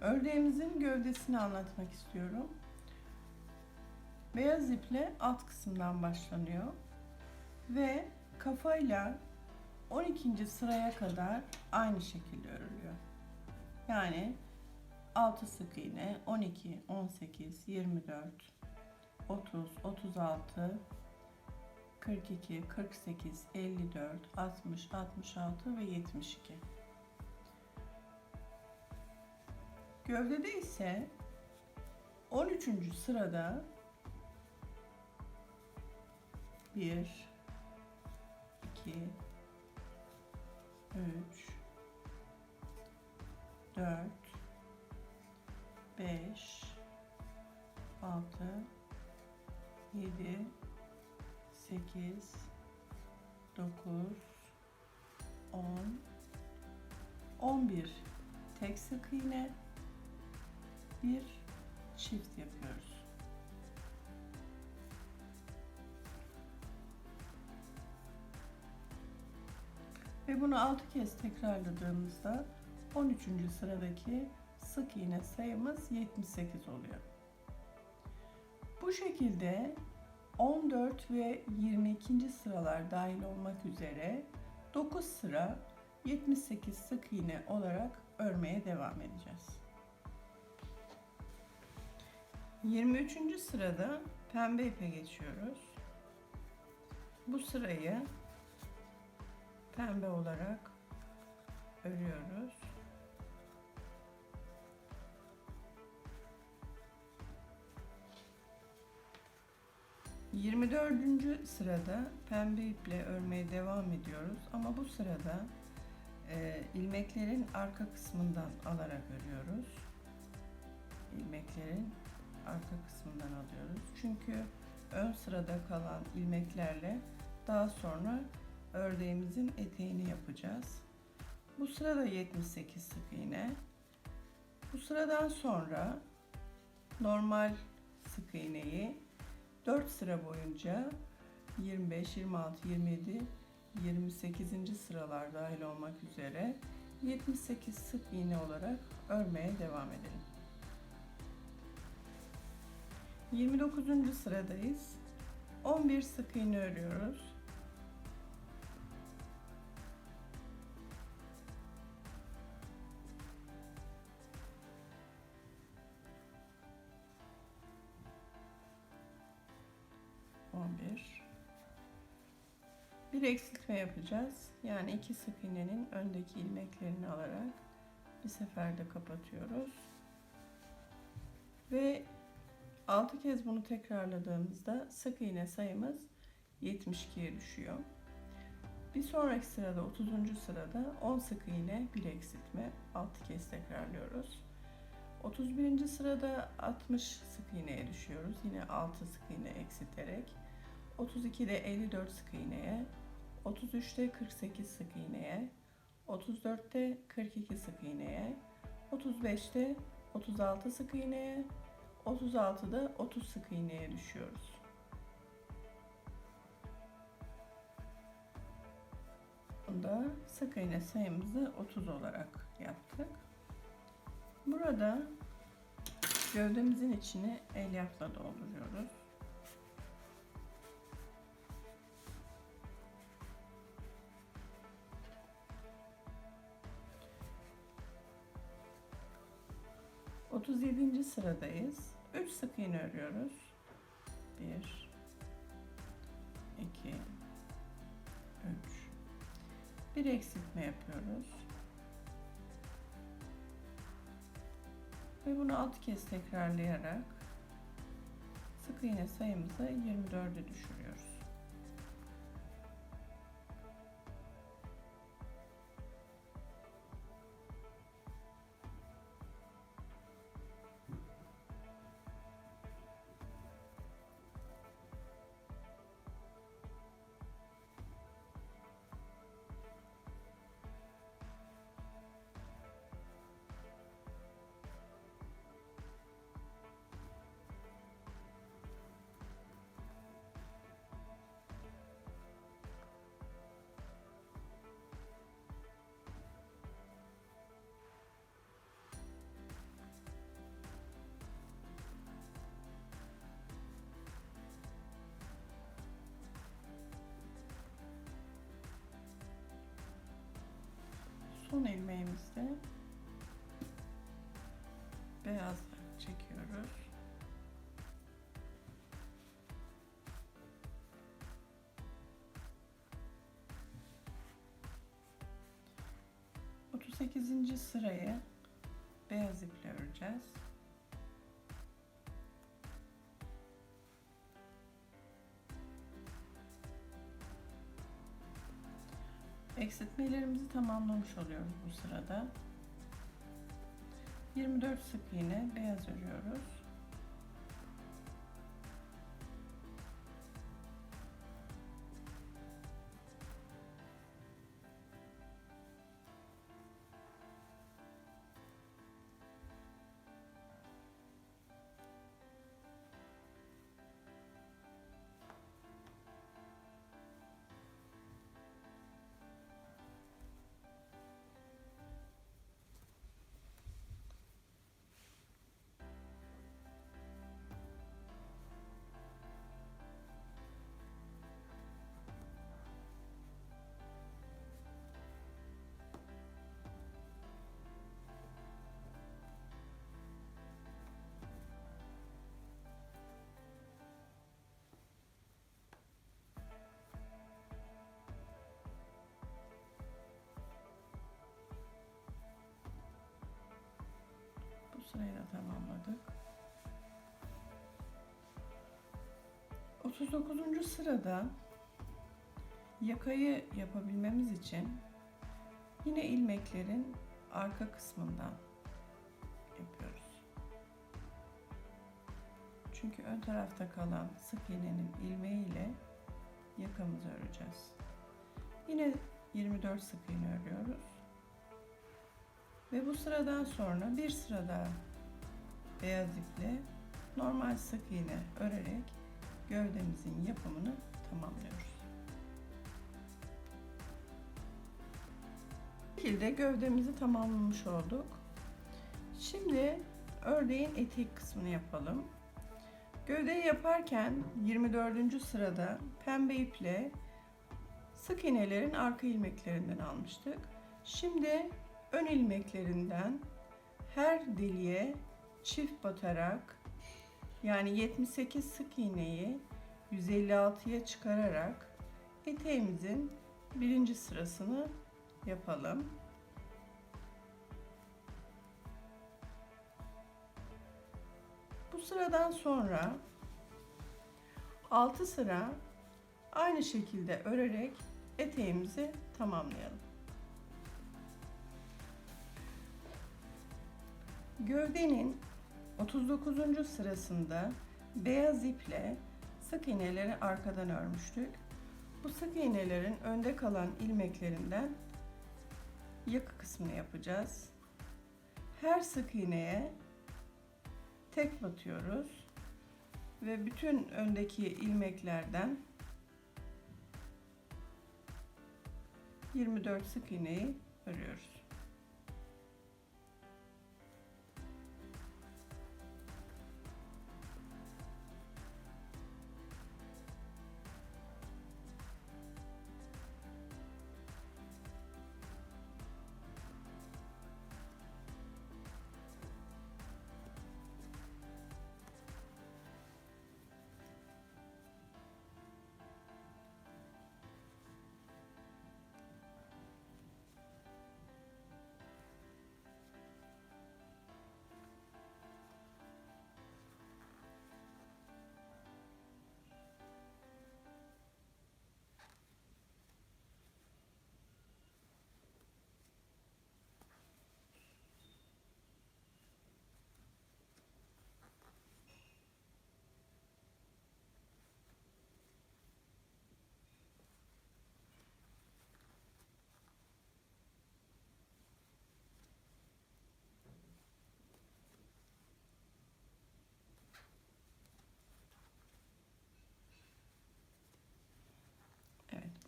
Ördeğimizin gövdesini anlatmak istiyorum. Beyaz iple alt kısımdan başlanıyor ve kafayla 12. sıraya kadar aynı şekilde örülüyor. Yani 6 sık iğne 12, 18, 24, 30, 36, 42, 48, 54, 60, 66 ve 72. Gövdede ise 13. sırada 1 2 3 4 5 6 7 8 9 10 11 tek sık iğne bir çift yapıyoruz. Ve bunu 6 kez tekrarladığımızda 13. sıradaki sık iğne sayımız 78 oluyor. Bu şekilde 14 ve 22. sıralar dahil olmak üzere 9 sıra 78 sık iğne olarak örmeye devam edeceğiz. 23. sırada pembe ipe geçiyoruz. Bu sırayı pembe olarak örüyoruz. Yirmi dördüncü sırada pembe iple örmeye devam ediyoruz ama bu sırada e, ilmeklerin arka kısmından alarak örüyoruz. İlmeklerin arka kısmından alıyoruz. Çünkü ön sırada kalan ilmeklerle daha sonra ördeğimizin eteğini yapacağız. Bu sırada 78 sık iğne. Bu sıradan sonra normal sık iğneyi 4 sıra boyunca 25, 26, 27, 28. sıralar dahil olmak üzere 78 sık iğne olarak örmeye devam edelim. 29. sıradayız. 11 sık iğne örüyoruz. Bir eksiltme yapacağız. Yani iki sık iğnenin öndeki ilmeklerini alarak bir seferde kapatıyoruz. Ve 6 kez bunu tekrarladığımızda sık iğne sayımız 72'ye düşüyor. Bir sonraki sırada 30. sırada 10 sık iğne bir eksiltme 6 kez tekrarlıyoruz. 31. sırada 60 sık iğneye düşüyoruz. Yine 6 sık iğne eksilterek. 32'de 54 sık iğneye, 33'te 48 sık iğneye, 34'te 42 sık iğneye, 35'te 36 sık iğneye, 36'da 30 sık iğneye düşüyoruz. Bunda sık iğne sayımızı 30 olarak yaptık. Burada gövdemizin içini elyafla dolduruyoruz. Otuz yedinci sıradayız. Üç sık iğne örüyoruz. Bir, iki, üç. Bir eksiltme yapıyoruz. Ve bunu 6 kez tekrarlayarak sık iğne sayımızı 24'e düşürüyoruz. İğnemizde beyazla çekiyoruz. Otuz sekizinci sırayı beyaz iple öreceğiz. Eksiltmelerimizi tamamlamış oluyoruz bu sırada. 24 sık iğne beyaz örüyoruz. 39. sırada yakayı yapabilmemiz için yine ilmeklerin arka kısmından yapıyoruz. Çünkü ön tarafta kalan sık iğnenin ilmeğiyle yakamızı öreceğiz. Yine 24 sık iğne örüyoruz. Ve bu sıradan sonra bir sıra daha beyaz iple normal sık iğne örerek gövdemizin yapımını tamamlıyoruz. Bu şekilde gövdemizi tamamlamış olduk. Şimdi ördeğin etek kısmını yapalım. Gövdeyi yaparken 24. sırada pembe iple sık iğnelerin arka ilmeklerinden almıştık. Şimdi ön ilmeklerinden her deliğe çift batarak yani 78 sık iğneyi 156'ya çıkararak eteğimizin birinci sırasını yapalım. Bu sıradan sonra 6 sıra aynı şekilde örerek eteğimizi tamamlayalım. Gövdenin 39. sırasında beyaz iple sık iğneleri arkadan örmüştük. Bu sık iğnelerin önde kalan ilmeklerinden yaka kısmını yapacağız. Her sık iğneye tek batıyoruz ve bütün öndeki ilmeklerden 24 sık iğneyi örüyoruz.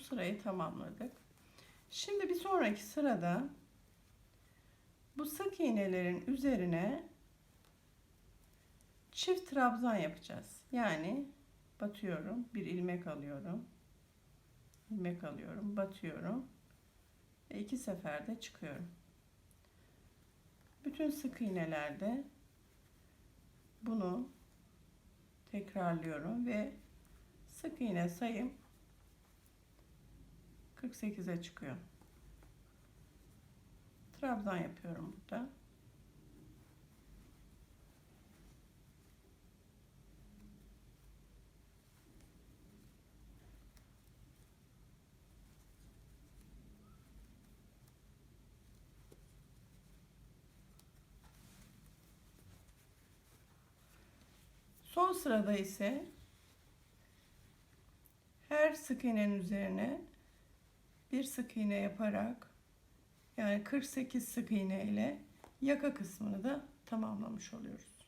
Sırayı tamamladık. Şimdi bir sonraki sırada bu sık iğnelerin üzerine çift trabzan yapacağız. Yani batıyorum, bir ilmek alıyorum. ilmek alıyorum, batıyorum ve iki seferde çıkıyorum. Bütün sık iğnelerde bunu tekrarlıyorum ve sık iğne sayım 48'e çıkıyor. Trabzan yapıyorum burada. Son sırada ise her sık iğnenin üzerine bir sık iğne yaparak yani 48 sık iğne ile yaka kısmını da tamamlamış oluyoruz.